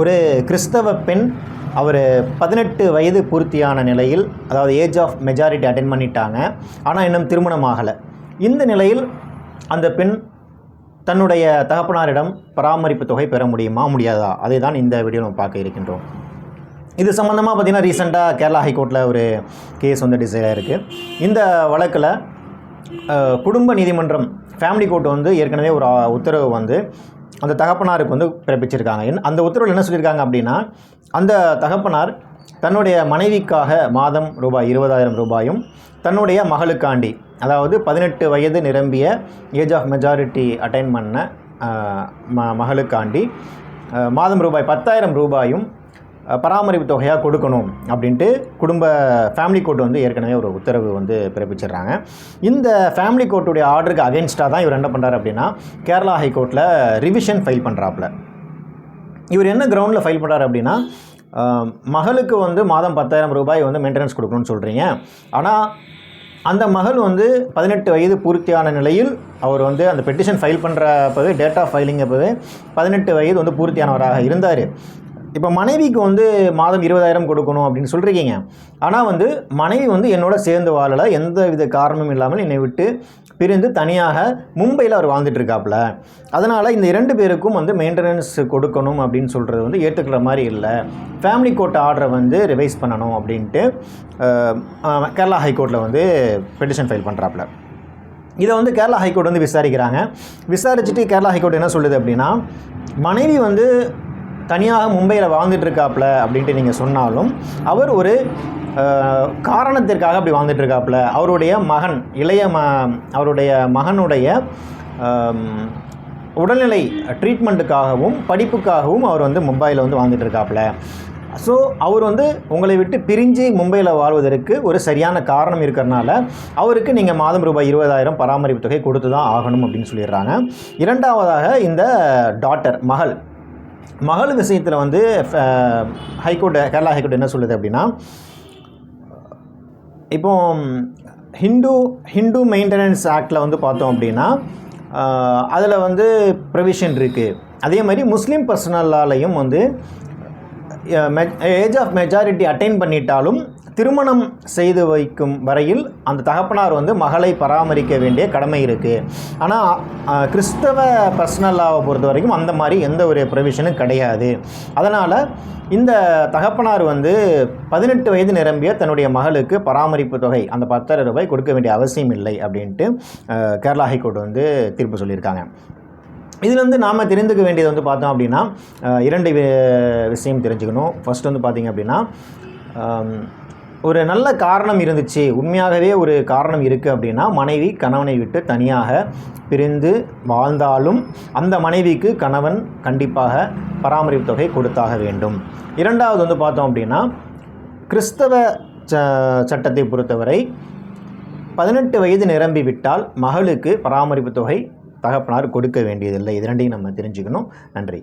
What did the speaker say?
ஒரு கிறிஸ்தவ பெண் அவர் பதினெட்டு வயது பூர்த்தியான நிலையில் அதாவது ஏஜ் ஆஃப் மெஜாரிட்டி அட்டன் பண்ணிட்டாங்க. ஆனால் இன்னும் திருமணம் ஆகலை. இந்த நிலையில் அந்த பெண் தன்னுடைய தகப்பனாரிடம் பராமரிப்பு தொகை பெற முடியுமா? முடியாதா? அதை தான் இந்த வீடியோ நம்ம பார்க்க இருக்கின்றோம். இது சம்மந்தமாக பார்த்திங்கன்னா ரீசெண்டாக கேரளா ஹைகோர்ட்டில் ஒரு கேஸ் வந்து டிசைட் இருக்குது இந்த வழக்கில் குடும்ப நீதிமன்றம் ஃபேமிலி கோர்ட் வந்து ஏற்கனவே ஒரு உத்தரவு வந்து அந்த தகப்பனாருக்கு வந்து பிறப்பிச்சிருக்காங்க. என்ன- அந்த உத்தரவில் என்ன சொல்லியிருக்காங்க அப்படின்னா அந்த தகப்பனார் தன்னுடைய மனைவிக்காக மாதம் ரூபாய் இருபதாயிரம் ரூபாயும் தன்னுடைய மகளுக்காண்டி அதாவது பதினெட்டு வயது நிரம்பிய ஏஜ் ஆஃப் மெஜாரிட்டி அட்டைன் பண்ண ம மகளுக்காண்டி மாதம் ரூபாய் பத்தாயிரம் ரூபாயும் பராமரிப்பு தொகையாக கொடுக்கணும் அப்படின்ட்டு குடும்ப ஃபேமிலி கோர்ட் வந்து ஏற்கனவே ஒரு உத்தரவு வந்து பிறப்பிச்சிடுறாங்க. இந்த ஃபேமிலி கோர்ட்டுடைய ஆர்டருக்கு அகேன்ஸ்டாக தான் இவர் என்ன பண்ணுறாரு அப்படின்னா கேரளா ஹைகோர்ட்டில் ரிவிஷன் ஃபைல் பண்ணுறாப்புல இவர் என்ன கிரவுண்டில் ஃபைல் பண்ணுறாரு அப்படின்னா மகளுக்கு வந்து மாதம் பத்தாயிரம் ரூபாய் வந்து மெயின்டெனன்ஸ் கொடுக்கணும்னு சொல்கிறீங்க ஆனால் அந்த மகள் வந்து பதினெட்டு வயது பூர்த்தியான நிலையில் அவர் வந்து அந்த பெட்டிஷன் ஃபைல் பண்ணுறப்பவே டேட் ஆஃப் ஃபைலிங் அப்போவே பதினெட்டு வயது வந்து பூர்த்தியானவராக இருந்தார். இப்போ மனைவிக்கு வந்து மாதம் இருபதாயிரம் கொடுக்கணும் அப்படின்னு சொல்கிறீங்க ஆனால் வந்து மனைவி வந்து என்னோட சேர்ந்து வாழலை எந்த வித காரணமும் இல்லாமல் என்னை விட்டு பிரிந்து தனியாக மும்பையில் அவர் வாழ்ந்துட்டு இருக்காப்புல. அதனால் இந்த இரண்டு பேருக்கும் வந்து மெயின்டெனன்ஸ் கொடுக்கணும் அப்படின்னு சொல்கிறது வந்து ஏற்றுக்கிற மாதிரி இல்லை. ஃபேமிலி கோர்ட் ஆர்டரை வந்து ரிவைஸ் பண்ணணும் அப்படின்ட்டு கேரளா ஹைகோர்ட்டில் வந்து பெட்டிஷன் ஃபைல் பண்ணுறாப்புல இதை வந்து கேரளா ஹைகோர்ட் வந்து விசாரிக்கிறாங்க. விசாரிச்சுட்டு கேரளா ஹைகோர்ட் என்ன சொல்லுது அப்படின்னா மனைவி வந்து தனியாக மும்பையில் வாழ்ந்துட்டு இருக்காப்ல அப்படின்ட்டு நீங்கள் சொன்னாலும் அவர் ஒரு காரணத்திற்காக அப்படி வாழ்ந்துட்டு இருக்காப்புல அவருடைய மகன் இளைய ம அவருடைய மகனுடைய உடல்நிலை ட்ரீட்மெண்ட்டுக்காகவும் படிப்புக்காகவும் அவர் வந்து மும்பையில் வந்து வாழ்ந்துட்டு இருக்காப்புல ஸோ அவர் வந்து உங்களை விட்டு பிரிஞ்சு மும்பையில் வாழ்வதற்கு ஒரு சரியான காரணம் இருக்கிறனால அவருக்கு நீங்கள் மாதம் ரூபாய் இருபதாயிரம் பராமரிப்பு தொகை கொடுத்து தான் ஆகணும் அப்படின்னு சொல்லிடுறாங்க. இரண்டாவதாக இந்த டாட்டர் மகள் மகள் விஷயத்தில் வந்து ஹைகோர்ட் கேரளா ஹைகோர்ட் என்ன சொல்லுது அப்படின்னா இப்போ ஹிந்து ஹிந்து மெயின்டெனன்ஸ் ஆக்டில் வந்து பார்த்தோம் அப்படின்னா அதில் வந்து ப்ரொவிஷன் இருக்குது அதே மாதிரி முஸ்லீம் பர்சனலாலையும் வந்து ஏஜ் ஆஃப் மெஜாரிட்டி அட்டைன் பண்ணிட்டாலும் திருமணம் செய்து வைக்கும் வரையில் அந்த தகப்பனார் வந்து மகளை பராமரிக்க வேண்டிய கடமை இருக்குது ஆனால் கிறிஸ்தவ பர்சனலாவை பொறுத்த வரைக்கும் அந்த மாதிரி எந்த ஒரு ப்ரொவிஷனும் கிடையாது. அதனால் இந்த தகப்பனார் வந்து பதினெட்டு வயது நிரம்பிய தன்னுடைய மகளுக்கு பராமரிப்பு தொகை அந்த பத்தாயிரம் ரூபாய் கொடுக்க வேண்டிய அவசியம் இல்லை அப்படின்ட்டு கேரளா ஹைகோர்ட் வந்து தீர்ப்பு சொல்லியிருக்காங்க. இதில் வந்து நாம் தெரிந்துக்க வேண்டியது வந்து பார்த்தோம் அப்படின்னா இரண்டு விஷயம் தெரிஞ்சுக்கணும். ஃபர்ஸ்ட் வந்து பார்த்திங்க அப்படின்னா ஒரு நல்ல காரணம் இருந்துச்சு. உண்மையாகவே ஒரு காரணம் இருக்குது அப்படின்னா மனைவி கணவனை விட்டு தனியாக பிரிந்து வாழ்ந்தாலும் அந்த மனைவிக்கு கணவன் கண்டிப்பாக பராமரிப்பு தொகை கொடுத்தாக வேண்டும். இரண்டாவது வந்து பார்த்தோம் அப்படின்னா கிறிஸ்தவ ச சட்டத்தை பொறுத்தவரை பதினெட்டு வயது நிரம்பி விட்டால் மகளுக்கு பராமரிப்பு தொகை தகப்பனார் கொடுக்க வேண்டியதில்லை. இது ரெண்டையும் நம்ம தெரிஞ்சுக்கணும். நன்றி.